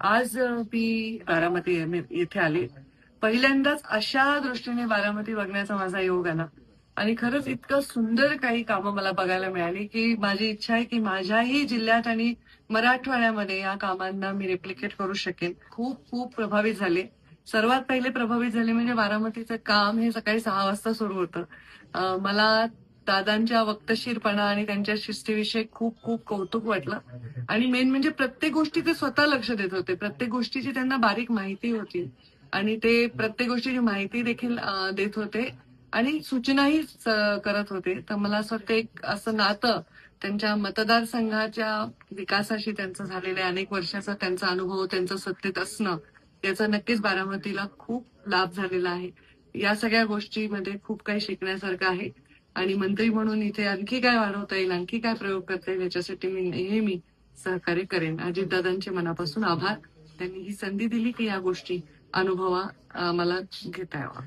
आज मी बारामती येथे आले. पहिल्यांदाच अशा दृष्टीने बारामती बघण्याचा माझा योग आला. आणि खरंच इतकं सुंदर काही कामं मला बघायला मिळाली की माझी इच्छा आहे की माझ्याही जिल्ह्यात आणि मराठवाड्यामध्ये या कामांना मी रेप्लिकेट करू शकेन. खूप खूप प्रभावित झाले. सर्वात पहिले प्रभावित झाले म्हणजे बारामतीचं काम हे सकाळी सहा वाजता सुरू होतं. मला दादांच्या वक्तशीरपणा आणि त्यांच्या शिस्तीविषयी खूप खूप कौतुक वाटलं. आणि मेन म्हणजे प्रत्येक गोष्टी ते स्वतः लक्ष देत होते. प्रत्येक गोष्टीची त्यांना बारीक माहिती होती. आणि ते प्रत्येक गोष्टीची माहिती देखील देत होते. आणि सूचनाही करत होते. तर मला असं वाटतं एक असं नातं त्यांच्या मतदारसंघाच्या विकासाशी त्यांचं झालेलं आहे. अनेक वर्षाचा त्यांचा अनुभव त्यांचं सत्तेत असणं याचा नक्कीच बारामतीला खूप लाभ झालेला आहे. या सगळ्या गोष्टीमध्ये खूप काही शिकण्यासारखं आहे. आणि मंत्री म्हणून इथे आणखी काय वाढवता येईल आणखी काय प्रयोग करता येईल याच्यासाठी मी नेहमी सहकार्य करेन. अजितदादांचे मनापासून आभार. त्यांनी ही संधी दिली की या गोष्टी अनुभवा मला घेता यावा.